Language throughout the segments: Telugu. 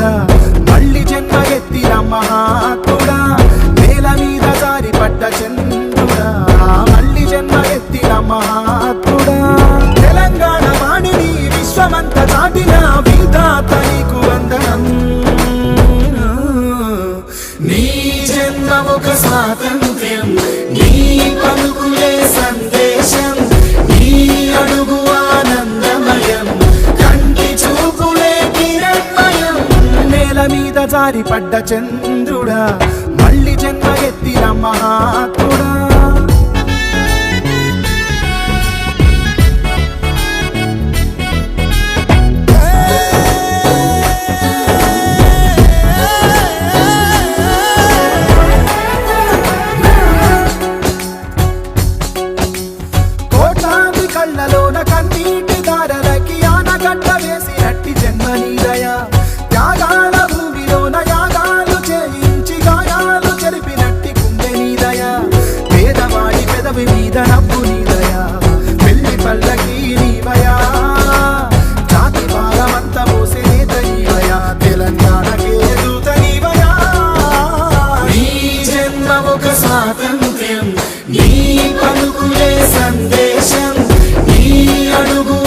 చంద్రుడా మళ్ళీ జన్మ ఎత్తిన మహాత్ముడా. నేల మీద దారి పడ్డ చంద్రుడా. మళ్ళీ జన్మ ఎత్తిన మహాత్ముడా. తెలంగాణ వాణిని విశ్వమంత చాటిన విధాత మీద జారి పడ్డ చంద్రుడా మళ్ళీ జన్మ ఎత్తిన మహాత్ముడా. కోట్లాది కళ్ళలోన కన్నీటి దారలకి ఆనగడ్డ వేసి పేదవాడి మీద నవ్వు నీదయ పెళ్ళి పల్లకి నీవయా జాతి భాగమంత మోసే నేత నీవయా తెలంగాణకే దూత నీవయా నీ జన్మ ఒక స్వాతంత్ర్యం నీ పలుకులే సందేశం నీ అడుగు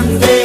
grande.